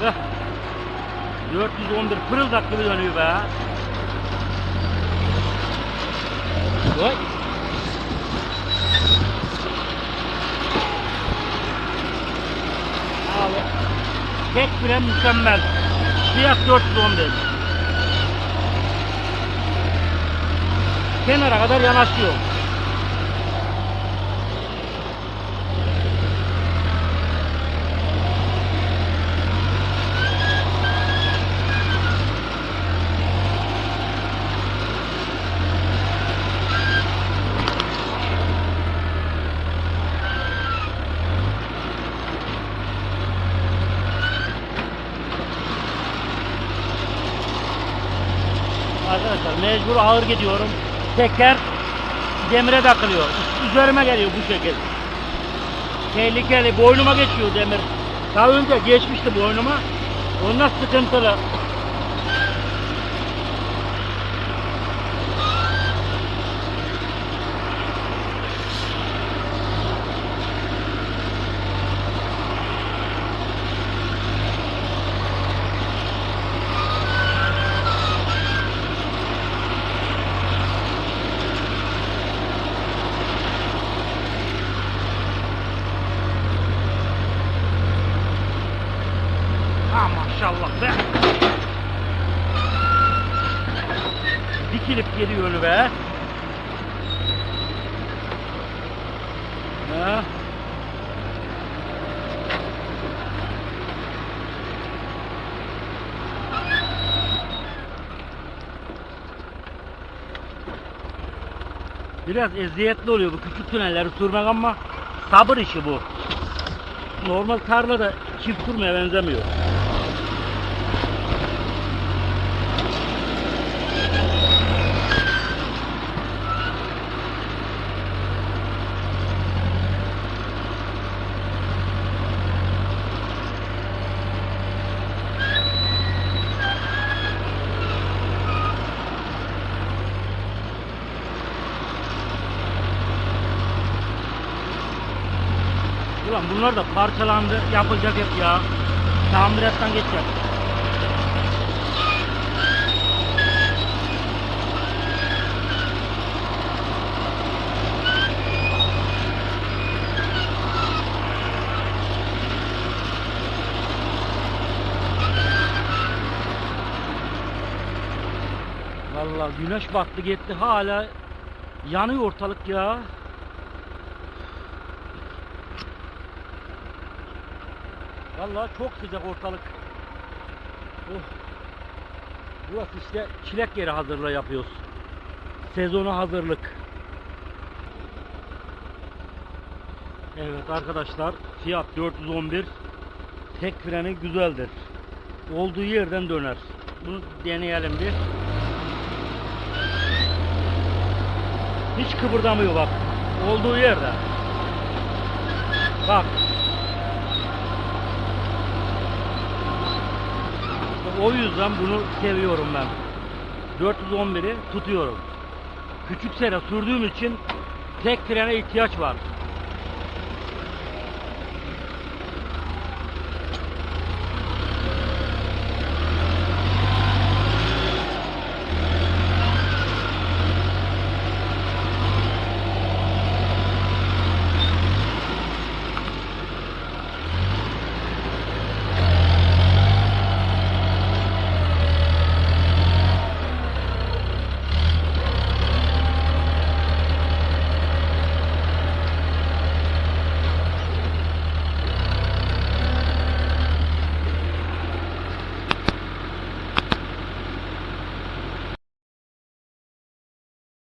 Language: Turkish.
411 pırıldak gibi dönüyor be. Oy. Abi. Tek fren mükemmel. Fiyat 411. Kenara kadar yanaşıyor. Arkadaşlar mecbur ağır gidiyorum. Teker demire takılıyor. Üzerime geliyor bu şekilde. Tehlikeli. Boynuma geçiyor demir. Daha önce geçmişti boynuma. Ondan sıkıntılı. Maşallah be. Dikilip geliyor be. Ha. Biraz eziyetli oluyor bu küçük tünelleri sürmek ama sabır işi bu. Normal tarlada çift sürmeye benzemiyor. Ulan bunlar da parçalandı, yapılacak hep ya. Tamirattan geçecek. Vallahi güneş battı gitti hala yanıyor ortalık ya. Vallahi çok sıcak ortalık. Oh. Burası işte çilek yeri hazırlığı yapıyoruz. Sezona hazırlık. Evet arkadaşlar fiyat 411 tek freni güzeldir. Olduğu yerden döner. Bunu deneyelim bir. Hiç kıpırdamıyor bak. Olduğu yerde. Bak. O yüzden bunu seviyorum ben. 411'i tutuyorum. Küçük sene sürdüğüm için tek frene ihtiyaç var.